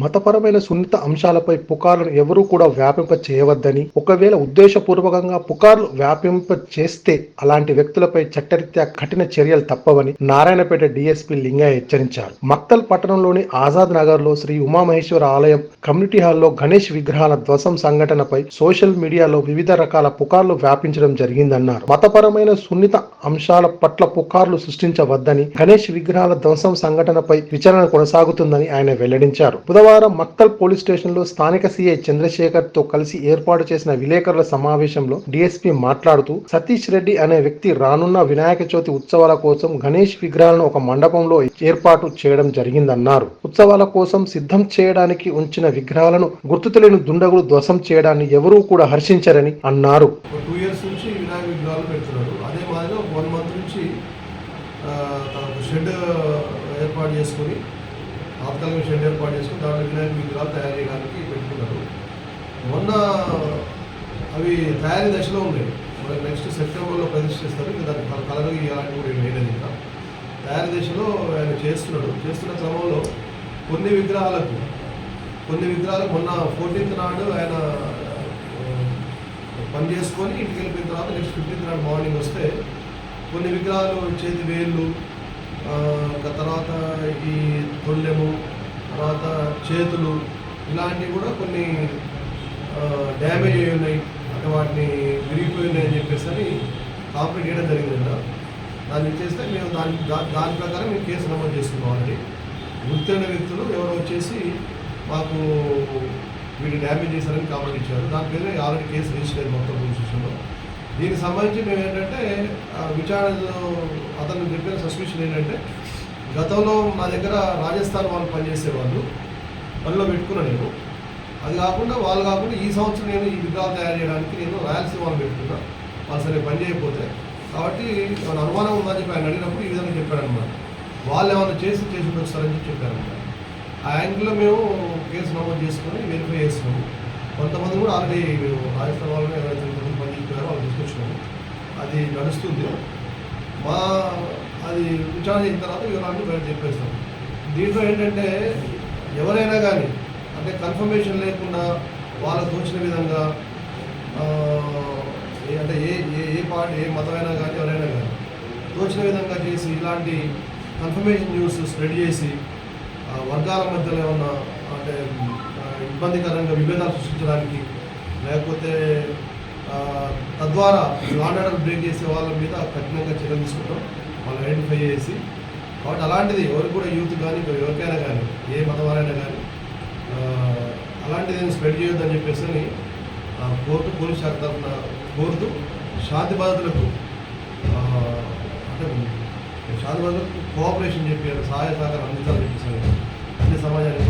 మతపరమైన సున్నిత అంశాలపై పుకార్లను ఎవరూ కూడా వ్యాపింప చేయవద్దని ఒకవేళ ఉద్దేశపూర్వకంగా పుకార్లు వ్యాపింప చేస్తే అలాంటి వ్యక్తులపై చట్టరీత్యా కఠిన చర్యలు తప్పవని నారాయణపేట డీఎస్పీ లింగయ్య హెచ్చరించారు. మక్తల్ పట్టణంలోని ఆజాద్ నగర్లో శ్రీ ఉమామహేశ్వర ఆలయం కమ్యూనిటీ హాల్లో గణేష్ విగ్రహాల ధ్వసం సంఘటనపై సోషల్ మీడియాలో వివిధ రకాల పుకార్లు వ్యాపించడం జరిగిందన్నారు. మతపరమైన సున్నిత అంశాల పట్ల పుకార్లు సృష్టించవద్దని గణేష్ విగ్రహాల ధ్వంసం సంఘటనపై విచారణ కొనసాగుతుందని ఆయన వెల్లడించారు. బుధవారం మక్కల్ పోలీస్ స్టేషన్లో స్థానిక సీఐ చంద్రశేఖర్తో కలిసి ఏర్పాటు చేసిన విలేకరుల సమావేశంలో డీఎస్పీ మాట్లాడుతూ సతీష్ రెడ్డి అనే వ్యక్తి రానున్న వినాయక చవితి ఉత్సవాల కోసం గణేష్ విగ్రహాలను ఒక మండపంలో ఏర్పాటు చేయడం జరిగిందన్నారు. ఉత్సవాల కోసం సిద్ధం చేయడానికి ఉంచిన విగ్రహాలను గుర్తు తెలియని దుండగులు ధ్వసం చేయడాన్ని ఎవరూ కూడా హర్షించరని అన్నారు. ఏర్పాటు చేసుకుని తాత్కాలిక షెడ్ ఏర్పాటు చేసుకుని దాంట్లో వినాయక విగ్రహాలు తయారు చేయడానికి పెట్టుకున్నారు. మొన్న అవి తయారీ దశలో ఉన్నాయి. మరి నెక్స్ట్ సెప్టెంబర్లో ప్రదర్శిస్తారు ఇంకా దానికి కల- కలర్ ఇలాంటివి కూడా ఏం వేయలేదు ఇంకా. తయారీ దశలో ఆయన చేస్తున్నాడు. చేస్తున్న క్రమంలో కొన్ని విగ్రహాలకు కొన్ని విగ్రహాలు మొన్న ఫోర్టీన్త్ నాడు ఆయన పని చేసుకొని ఇంటికి వెళ్ళిపోయిన తర్వాత నెక్స్ట్ ఫిఫ్టీన్త్ నాడు మార్నింగ్ వస్తే కొన్ని విగ్రహాలు చేతి వేళ్ళు ఇంకా తర్వాత ఈ తొల్లెము తర్వాత చేతులు ఇలాంటివి కూడా కొన్ని డ్యామేజ్ అయి ఉన్నాయి. అంటే వాటిని విరిగిపోయి ఉన్నాయి అని చెప్పేసి అని కాంప్లైంట్ చేయడం జరిగిందంట. దాన్ని చేస్తే మేము దాని దాని ప్రకారం మేము కేసు నమోదు చేసుకున్నాం ఆల్రెడీ. గుర్తైన వ్యక్తులు ఎవరో వచ్చేసి మాకు వీళ్ళు డ్యామేజ్ చేశారని కామెంట్ ఇచ్చారు. దాని మీద ఆల్రెడీ కేసు రిజిస్టర్ అయింది మొత్తం పోలీస్ స్టేషన్లో. దీనికి సంబంధించి మేము ఏంటంటే ఆ విచారణలో అతను చెప్పిన సస్పెషన్ ఏంటంటే గతంలో మా దగ్గర రాజస్థాన్ వాళ్ళు పనిచేసే వాళ్ళు పనిలో పెట్టుకున్నా నేను. అది కాకుండా వాళ్ళు కాకుండా ఈ సంవత్సరం నేను ఈ విగ్రహాలు తయారు చేయడానికి నేను రాయలసీమ వాళ్ళు పెట్టుకున్నా. వాళ్ళు సరే పని చేయకపోతే. కాబట్టి మన అనుమానం ఉందని చెప్పి ఆయన అడిగినప్పుడు ఈ విధంగా చెప్పారనమాట వాళ్ళు ఏమైనా చేసి చేసి వస్తారని చెప్పి చెప్పారనమాట ఆ యాంగిల్లో మేము కేసు నమోదు చేసుకొని వెరిఫై చేస్తున్నాము. కొంతమంది కూడా ఆల్రెడీ మేము రాజస్థాన్ వాళ్ళని ఎవరైతే ఇంతకుముందు పని చెప్పారో వాళ్ళు తీసుకొచ్చినాము అది నడుస్తుంది. మా అది విచారణ చేసిన తర్వాత వివరాలు బయట చెప్పేస్తాం. దీంట్లో ఏంటంటే ఎవరైనా కానీ అంటే కన్ఫర్మేషన్ లేకుండా వాళ్ళకు తోచిన విధంగా ఏ- అంటే ఏ ఏ ఏ పార్టీ ఏ మతమైనా కానీ ఎవరైనా కానీ తోచిన విధంగా చేసి ఇలాంటి కన్ఫర్మేషన్ న్యూస్ స్ప్రెడ్ చేసి వర్గాల మధ్యలో ఏమన్నా అంటే ఇబ్బందికరంగా విభేదాలు సృష్టించడానికి లేకపోతే తద్వారా లాండ్ ఆర్డర్ బ్రేక్ చేసే వాళ్ళ మీద కఠినంగా చర్యలు తీసుకుంటాం. వాళ్ళు ఐడెంటిఫై చేసి కాబట్టి అలాంటిది ఎవరు కూడా యూత్ కానీ ఎవరికైనా కానీ ఏ మతవారైనా కానీ అలాంటిది ఏమి స్ప్రెడ్ చేయొద్దని చెప్పేసి అని, కోర్టు పోలీస్ శాఖ తరఫున కోరుతూ శాంతి బాధితులకు అంటే శాంతి బాధితులకు కోఆపరేషన్ చెప్పి సహాయ సహకారం అందించాలని చెప్పేసి అన్ని సమాజానికి